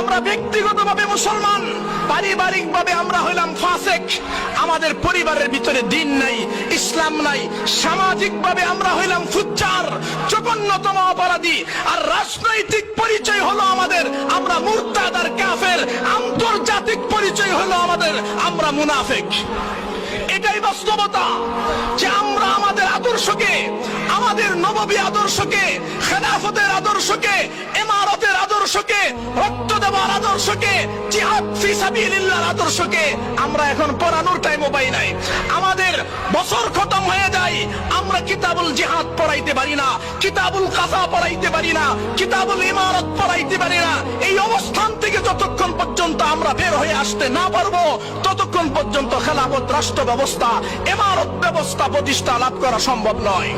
আমরা ব্যক্তিগতভাবে মুসলমান, পারিবারিকভাবে আমরা হইলাম ফাসেক। আমাদের পরিবারের ভিতরে দিন নাই, ইসলাম নাই, সামাজিকভাবে আমরা হইলাম ফুচ্চার, জঘন্যতম অপরাধী। আর রাজনৈতিক পরিচয় হলো আমাদের, আমরা মুরতাদ আর কাফের, আন্তর্জাতিক পরিচয় হলো আমাদের, আমরা মুনাফেক। এটাই বাস্তবতা যে আমরা আমাদের আদর্শকে, আমাদের নববী আদর্শকে, খেলাফতের আদর্শকে আদর্শকে, রক্ত দেওয়ার আদর্শকে, জিহাদ ফি সাবিলিল্লাহর আদর্শকে আমরা এখন পড়ানোর টাইমও পাই নাই। আমাদের বছর খতম হয়ে যায়, আমরা কিতাবুল জিহাদ পড়াইতে পারি না, কিতাবুল কাসা পড়াইতে পারি না, কিতাবুল ইমারত পড়াইতে পারি না। এই অবস্থান থেকে যতক্ষণ পর্যন্ত আমরা বের হয়ে আসতে না পারব, ততক্ষণ পর্যন্ত খেলাফত, রাষ্ট্র ব্যবস্থা, ইমারত ব্যবস্থা প্রতিষ্ঠা লাভ করা সম্ভব নয়।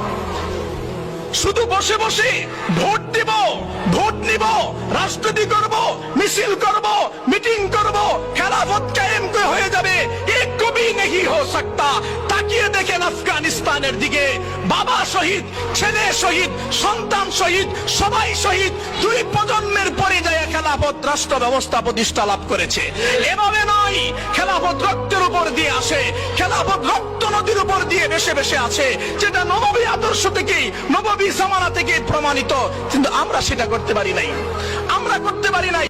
শুধু বসে বসে ভোট দিব, ভোট নিব, রাজনীতি করব, মিছিল করব, মিটিং করব খেলাফত কায়েম হয়ে যাবে। এ কবি নেই হো সকতা। তাকিয়ে দেখেন আফগানিস্তানের দিকে। বাবা শহীদ, ছেলে শহীদ, সন্তান শহীদ, সবাই শহীদ। দুই প্রজন্মের পরে যায় খেলাফত রাষ্ট্র ব্যবস্থা প্রতিষ্ঠা লাভ করেছে। এভাবে নয় খেলাফত রক্তের উপর দিয়ে আসে। খেলাফত রক্ত নদীর উপর দিয়ে বেশে বেশে আছে, যেটা নবাবী আদর্শ থেকেই, নবাবী জামানা থেকে প্রমাণিত। কিন্তু আমরা সেটা করতে পারি নাই। আমরা করতে পারি নাই।